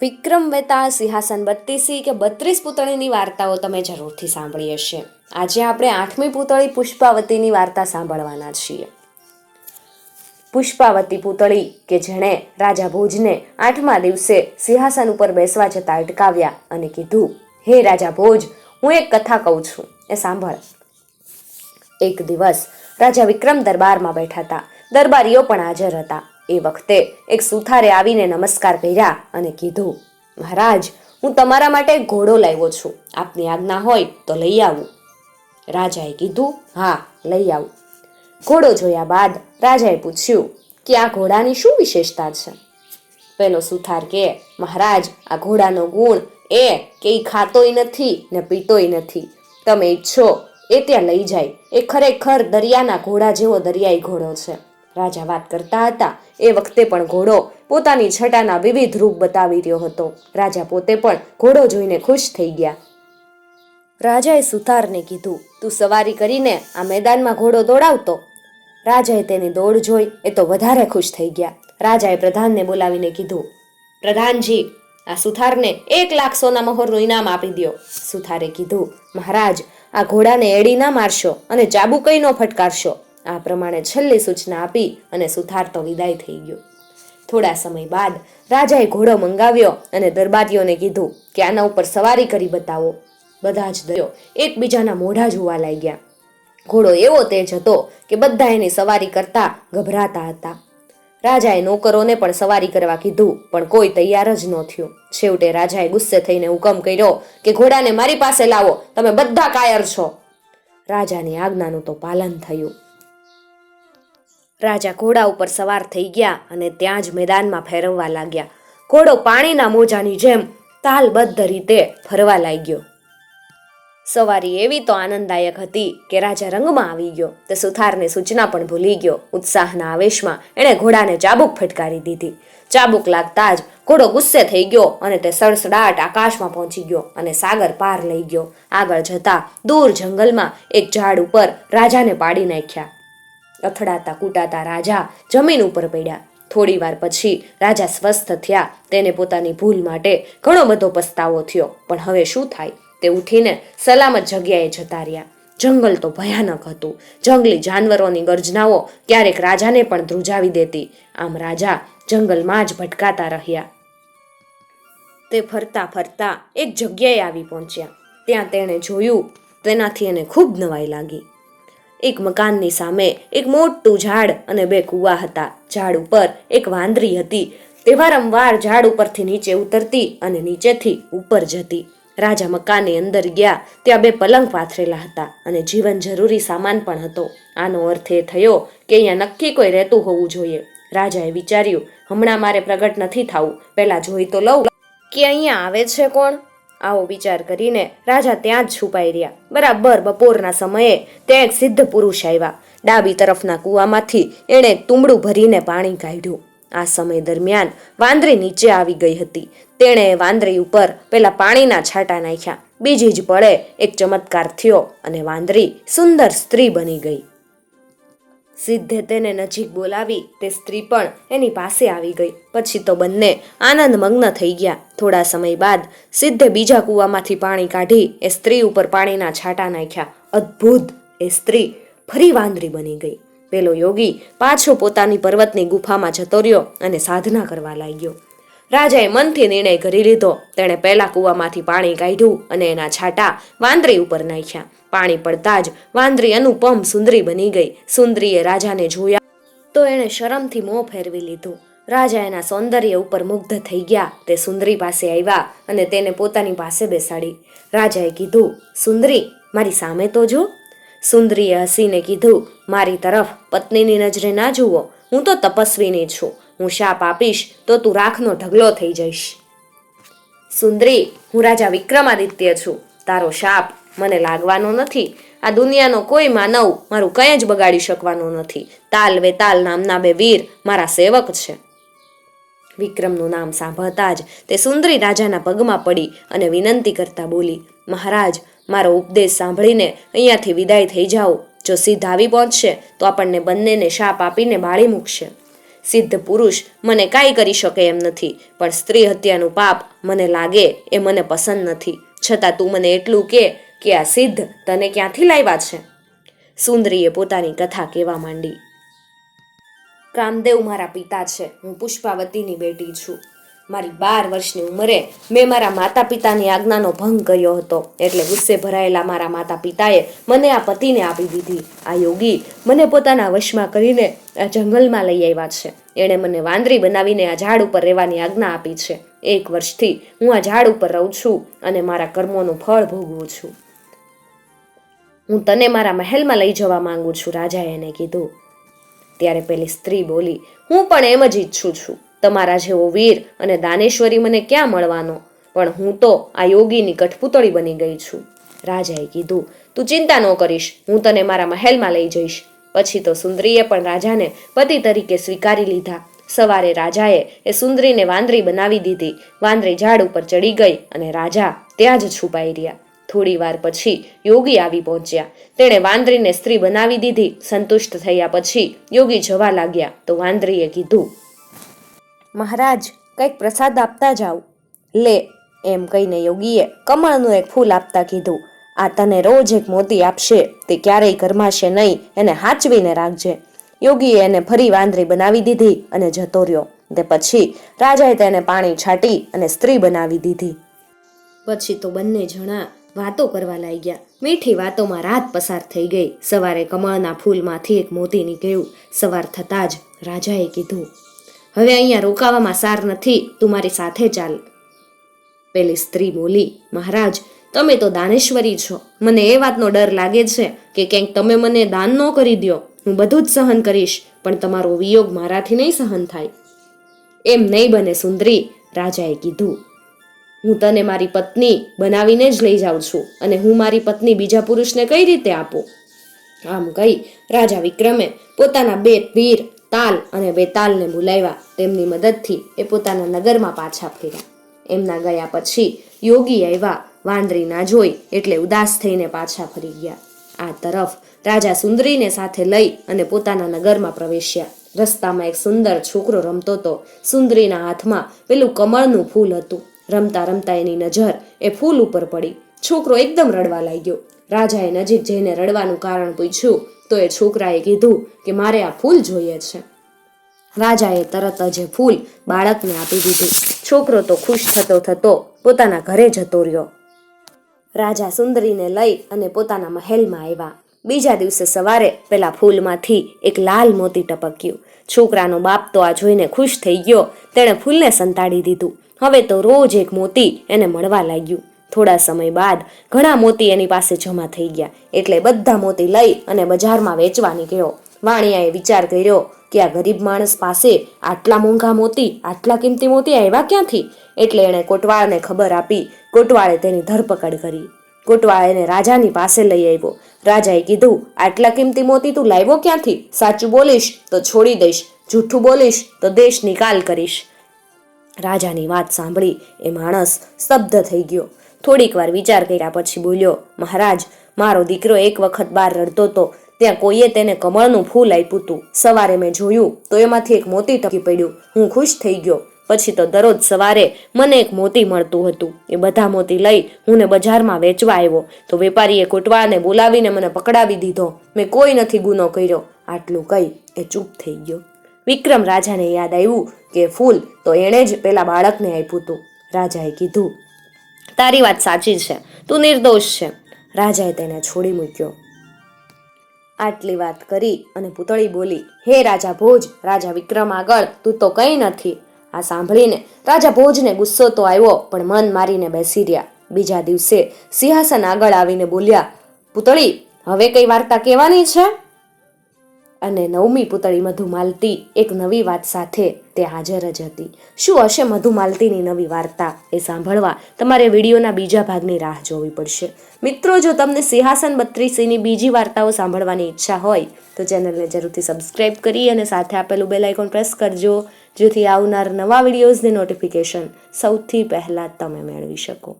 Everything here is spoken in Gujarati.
વિક્રમ વેતાળ સિંહાસન બત્તીસી કે બત્રીસ પૂતળીની વાર્તાઓ તમે જરૂરથી સાંભળી હશે. આજે આપણે આઠમી પૂતળી પુષ્પાવતીની વાર્તા સાંભળવાના છીએ. પુષ્પાવતી પૂતળી કે જેણે રાજા ભોજને આઠમા દિવસે સિંહાસન ઉપર બેસવા જતા અટકાવ્યા અને કીધું, હે રાજા ભોજ, હું એક કથા કહું છું. એ સાંભળ. એક દિવસ રાજા વિક્રમ દરબારમાં બેઠા હતા. દરબારીઓ પણ હાજર હતા. એ વખતે એક સુથારે આવીને નમસ્કાર કર્યા અને કીધું, મહારાજ, હું તમારા માટે ઘોડો લાવ્યો છું. આપની આજ્ઞા હોય તો લઈ આવું. રાજાએ કીધું, હા, લઈ આવું. ઘોડો જોયા બાદ રાજાએ પૂછ્યું કે આ ઘોડાની શું વિશેષતા છે? પેલો સુથાર કે, મહારાજ, આ ઘોડાનો ગુણ એ કે એ ખાતોય નથી ને પીતોય નથી. તમે ઈચ્છો એ ત્યાં લઈ જાય. એ ખરેખર દરિયાના ઘોડા જેવો દરિયાઈ ઘોડો છે. રાજા વાત કરતા હતા. એ વખતે પણ ઘોડો પોતાની છટાના વિવિધ રૂપ બતાવી રહ્યો હતો. રાજા પોતે પણ ઘોડો જોઈને ખુશ થઈ ગયા. રાજાએ સુથારને કીધું, તું સવારી કરીને આ મેદાનમાં ઘોડો દોડાવતો. રાજાએ તેની દોડ જોઈ, એ તો વધારે ખુશ થઈ ગયા. રાજાએ પ્રધાનને બોલાવીને કીધું, પ્રધાનજી, આ સુથારને એક લાખ સોના મહોરનું ઇનામ આપી દ્યો. સુથારે કીધું, મહારાજ, આ ઘોડાને એડી ના મારશો અને ચાબુકઈ ન ફટકારશો. આ પ્રમાણે છેલ્લી સૂચના આપી અને સુથાર તો વિદાય થઈ ગયો. થોડા સમય બાદ રાજાએ ઘોડો મંગાવ્યો અને દરબારીઓને કીધું કે આના ઉપર સવારી કરી બતાવો. બધા જ દયો એકબીજાના મોઢા જોવા લાગ્યા. ઘોડો એવો તેજ હતો કે બધા એની સવારી કરતા ગભરાતા હતા. રાજાએ નોકરોને પણ સવારી કરવા કીધું, પણ કોઈ તૈયાર જ ન થયું. છેવટે રાજાએ ગુસ્સે થઈને હુકમ કર્યો કે ઘોડાને મારી પાસે લાવો, તમે બધા કાયર છો. રાજાની આજ્ઞાનું તો પાલન થયું. રાજા ઘોડા ઉપર સવાર થઈ ગયા અને ત્યાં જ મેદાનમાં ફેરવવા લાગ્યા. ઘોડો પાણીના મોજાની જેમ તાલબદ્ધ રીતે ફરવા લાગ્યો. સવારી એવી તો આનંદદાયક હતી કે રાજા રંગમાં આવી ગયો. તે સુથારની સૂચના પણ ભૂલી ગયો. ઉત્સાહના આવેશમાં એણે ઘોડાને ચાબુક ફટકારી દીધી. ચાબુક લાગતા જ ઘોડો ગુસ્સે થઈ ગયો અને તે સડસડાટ આકાશમાં પહોંચી ગયો અને સાગર પાર લઈ ગયો. આગળ જતા દૂર જંગલમાં એક ઝાડ ઉપર રાજાને પાડી નાખ્યા. અથડાતા, કૂટાતા રાજા જમીન ઉપર પડ્યા. થોડી વાર પછી રાજા સ્વસ્થ થયા. તેને પોતાની ભૂલ માટે ઘણો બધો પસ્તાવો થયો. પણ હવે શું થાય? તે ઉઠીને સલામત જગ્યાએ જતા રહ્યા. જંગલ તો ભયાનક હતું. જંગલી જાનવરોની ગર્જનાઓ ક્યારેક રાજાને પણ ધ્રુજાવી દેતી. આમ રાજા જંગલમાં જ ભટકાતા રહ્યા. તે ફરતા ફરતા એક જગ્યાએ આવી પહોંચ્યા. ત્યાં તેણે જોયું, તેનાથી એને ખૂબ નવાઈ લાગી. એક મકાનની સામે એક મોટું ઝાડ અને બે કૂવા હતા. ઝાડ ઉપર એક વાંદરી હતી. તે વારંવાર ઝાડ ઉપરથી નીચે ઉતરતી અને નીચેથી ઉપર જતી. રાજા મકાનની અંદર ગયા, ત્યાં બે પલંગ પાથરેલા હતા અને જીવન જરૂરી સામાન પણ હતો. આનો અર્થ એ થયો કે અહીંયા નક્કી કોઈ રહેતું હોવું જોઈએ. રાજાએ વિચાર્યું, હમણાં મારે પ્રગટ નથી થવું. પહેલાં જોઈ તો લઉં. કે અહીંયા આવે છે કોણ? આવો વિચાર કરીને રાજા ત્યાં જ છુપાઈ રહ્યા. બરાબર બપોરના સમયે ત્યાં એક સિદ્ધ પુરુષ આવ્યા. ડાબી તરફના કૂવામાંથી એણે તુંબડું ભરીને પાણી કાઢ્યું. આ સમય દરમિયાન વાંદરી નીચે આવી ગઈ હતી. તેણે વાંદરી ઉપર પેલા પાણીના છાંટા નાખ્યા. બીજી જ પળે એક ચમત્કાર થયો અને વાંદરી સુંદર સ્ત્રી બની ગઈ. સિદ્ધે તેને નજીક બોલાવી તે સ્ત્રી પણ એની પાસે આવી ગઈ. પછી તો બંને આનંદમગ્ન થઈ ગયા. થોડા સમય બાદ સિદ્ધે બીજા કૂવામાંથી પાણી કાઢી એ સ્ત્રી ઉપર પાણીના છાંટા નાખ્યા. અદ્ભુત! એ સ્ત્રી ફરી વાંદરી બની ગઈ. પેલો યોગી પાછો પોતાની પર્વતની ગુફામાં જતો રહ્યો અને સાધના કરવા લાગ્યો. રાજાએ મનથી નિર્ણય કરી લીધો. તેણે પહેલા કૂવામાંથી પાણી કાઢ્યું અને એના છાંટા વાંદરી ઉપર નાખ્યા. પાણી પડતા જ વાંદરી અનુપમ સુંદરી બની ગઈ. સુંદરીએ રાજાને જોયા તો એણે શરમથી મોં ફેરવી લીધું. રાજા એના સૌંદર્ય ઉપર મુગ્ધ થઈ ગયા. તે સુંદરી પાસે આવ્યા અને તેને પોતાની પાસે બેસાડી. રાજાએ કીધું, સુંદરી, મારી સામે તો જો. સુંદરીએ હસીને કીધું, મારી તરફ પત્નીની નજરે ના જુઓ. હું તો તપસ્વીની છું. હું શાપ આપીશ તો તું રાખનો ઢગલો થઈ જઈશ. સુંદરી, હું રાજા વિક્રમાદિત્ય છું. તારો શાપ મને લાગવાનો નથી. આ દુનિયાનો કોઈ માનવ મારું કંઈ જ બગાડી શકવાનો નથી. તાલ વેતાલ નામના બે વીર મારા સેવક છે. વિક્રમનું નામ સાંભળતા જ તે સુંદરી રાજાના પગમાં પડી અને વિનંતી કરતા બોલી, મહારાજ, મારો ઉપદેશ સાંભળીને અહીંયાથી વિદાય થઈ જાઓ. જો સિદ્ધ આવી પહોંચશે, તો આપણને બંનેને શાપ આપીને બાળી મૂકશે. સિદ્ધ પુરુષ મને કાંઈ કરી શકે એમ નથી, પણ સ્ત્રી હત્યાનું પાપ મને લાગે એ મને પસંદ નથી. છતાં તું મને એટલું કે કે આ સિદ્ધ તને ક્યાંથી લાવ્યા છે? સુંદરીએ પોતાની કથા કહેવા માંડી. કામદેવ મારા પિતા છે, હું પુષ્પાવતીની બેટી છું. મારી બાર વર્ષની ઉંમરે મેં મારા માતા પિતાની આજ્ઞાનો ભંગ કર્યો હતો. એટલે ગુસ્સે ભરાયેલા મારા માતા પિતાએ મને આ પતિને આપી દીધી. આ યોગી મને પોતાના વશમાં કરીને આ જંગલમાં લઈ આવ્યા છે. એણે મને વાંદરી બનાવીને આ ઝાડ ઉપર રહેવાની આજ્ઞા આપી છે. એક વર્ષથી હું આ ઝાડ ઉપર રહું છું અને મારા કર્મોનું ફળ ભોગવું છું. હું તને મારા મહેલમાં લઈ જવા માંગુ છું, રાજાએ એને કીધું. ત્યારે પેલી સ્ત્રી બોલી, હું પણ એમ જ ઈચ્છું છું. તમારા જેવો વીર અને દાનેશ્વરી મને ક્યાં મળવાનો? પણ હું તો આ યોગીની કઠપૂતળી બની ગઈ છું. રાજાએ કીધું, તું ચિંતા ન કરીશ, હું તને મારા મહેલમાં લઈ જઈશ. પછી તો સુંદરીએ પણ રાજાને પતિ તરીકે સ્વીકારી લીધા. સવારે રાજાએ એ સુંદરીને વાંદરી બનાવી દીધી. વાંદરી ઝાડ ઉપર ચડી ગઈ અને રાજા ત્યાં જ છુપાઈ રહ્યા. થોડી વાર પછી યોગી આવી પહોંચ્યા. તેણે વાંદરીને સ્ત્રી બનાવી દીધી. સંતુષ્ટ થયા પછી યોગી જવા લાગ્યા. તો વાંદરીએ કીધું મહારાજ, કંઈક પ્રસાદ આપતા જાઓ. લે, એમ કહીને યોગીએ કમળનું એક ફૂલ આપતા કીધું. આ તને રોજ એક મોતી આપશે, તે ક્યારેય ગરમાશે નહીં, એને હાચવીને રાખજે. યોગીએ એને ફરી વાંદરી બનાવી દીધી અને જતો રહ્યો. તે પછી રાજાએ તેને પાણી છાંટી અને સ્ત્રી બનાવી દીધી. પછી તો બંને જણા વાતો કરવા લાગ્યા. મીઠી વાતોમાં રાત પસાર થઈ ગઈ. સવારે કમળના ફૂલમાંથી એક મોતી નીકળ્યું. સવાર થતાં જ રાજાએ કીધું હવે અહીંયા રોકાવામાં સાર નથી, તું મારી સાથે ચાલ. પેલી સ્ત્રી બોલી, મહારાજ, તમે તો દાનેશ્વરી છો. મને એ વાતનો ડર લાગે છે કે ક્યાંક તમે મને દાન ન કરી દો હું બધું જ સહન કરીશ, પણ તમારો વિયોગ મારાથી નહીં સહન થાય. એમ નહીં બને, સુંદરી, રાજાએ કીધું. હું તને મારી પત્ની બનાવીને જ લઈ જાઉં છું અને હું મારી પત્ની બીજા પુરુષને કઈ રીતે આપું? આમ કહી રાજા વિક્રમે પોતાના બે વીર તાલ અને બેતાલને બોલાવ્યા. તેમની મદદથી એ પોતાના નગરમાં પાછા ફર્યા. એમના ગયા પછી યોગી આવ્યા. વાંદરી ના જોઈ એટલે ઉદાસ થઈને પાછા ફરી ગયા. આ તરફ રાજા સુંદરીને સાથે લઈ અને પોતાના નગરમાં પ્રવેશ્યા. રસ્તામાં એક સુંદર છોકરો રમતો હતો સુંદરીના હાથમાં પેલું કમળનું ફૂલ હતું. રમતા રમતા એની નજર એ ફૂલ ઉપર પડી. છોકરો એકદમ રડવા લાગ્યો. રાજાએ નજીક જઈને રડવાનું કારણ પૂછ્યું તો એ છોકરાએ કીધું કે મારે આ ફૂલ જોઈએ છે. રાજાએ તરત જ એ ફૂલ બાળકને આપી દીધું. છોકરો તો ખુશ થતો થતો પોતાના ઘરે જતો રહ્યો. રાજા સુંદરીને લઈ અને પોતાના મહેલમાં આવ્યા. બીજા દિવસે સવારે પેલા ફૂલમાંથી એક લાલ મોતી ટપક્યું. છોકરાનો બાપ તો આ જોઈને ખુશ થઈ ગયો. તેણે ફૂલને સંતાડી દીધું. હવે તો રોજ એક મોતી એને મળવા લાગ્યું. થોડા સમય બાદ ઘણા મોતી એની પાસે જમા થઈ ગયા. એટલે બધા મોતી લઈ અને બજારમાં વેચવા નીકળ્યો વાણિયાએ વિચાર કર્યો કે આ ગરીબ માણસ પાસે આટલા મોંઘા મોતી, આટલા કિંમતી મોતી આવ્યા ક્યાંથી? એટલે એણે કોટવાળને ખબર આપી. કોટવાળે તેની ધરપકડ કરી. કોટવાળ એને રાજાની પાસે લઈ આવ્યો. રાજાએ કીધું, આટલા કિંમતી મોતી તું લાવ્યો ક્યાંથી? સાચું બોલીશ તો છોડી દઈશ, જૂઠું બોલીશ તો દેશ નિકાલ કરીશ. રાજાની વાત સાંભળી એ માણસ સ્તબ્ધ થઈ ગયો. થોડીક વાર વિચાર કર્યા પછી બોલ્યો, મહારાજ, મારો દીકરો એક વખત બહાર રડતો હતો ત્યાં કોઈએ તેને કમળનું ફૂલ આપ્યું હતું. સવારે મેં જોયું તો એમાંથી એક મોતી ટકી પડ્યું. હું ખુશ થઈ ગયો. પછી તો દરરોજ સવારે મને એક મોતી મળતું હતું. એ બધા મોતી લઈ હું ને બજારમાં વેચવા આવ્યો. તો વેપારીએ કોટવાને બોલાવીને મને પકડાવી દીધો. મેં કોઈ નથી ગુનો કર્યો. આટલું કહી એ ચૂપ થઈ ગયો. વિક્રમ રાજાને યાદ આવ્યું કે ફૂલ તો એણે જ પેલા બાળકને આપ્યું હતું. રાજાએ કીધું તારી વાત સાચી છે. તું નિર્દોષ છે. રાજાએ તેને છોડી મૂક્યો. આટલી વાત કરી અને પૂતળી બોલી, હે રાજા ભોજ, રાજા વિક્રમ આગળ, તું તો કંઈ નથી. આ સાંભળીને રાજા ભોજને ગુસ્સો તો આવ્યો, પણ મન મારીને બેસી રહ્યા. બીજા દિવસે સિંહાસન આગળ આવીને બોલ્યા, પૂતળી, હવે કઈ વાર્તા કહેવાની છે? અને નવમી પુતળી મધુમાલતી એક નવી વાત સાથે તે હાજર જ હતી. શું હશે મધુમાલતીની નવી વાર્તા? એ સાંભળવા તમારે વિડીયોના બીજા ભાગની રાહ જોવી પડશે. મિત્રો, જો તમને સિંહાસન બત્રીસીની બીજી વાર્તાઓ સાંભળવાની ઈચ્છા હોય, તો ચેનલને જરૂરથી સબસ્ક્રાઈબ કરી અને સાથે આપેલું બેલ આઇકોન પ્રેસ કરજો, જેથી આવનાર નવા વિડીયોઝની નોટિફિકેશન સૌથી પહેલાં તમે મેળવી શકો.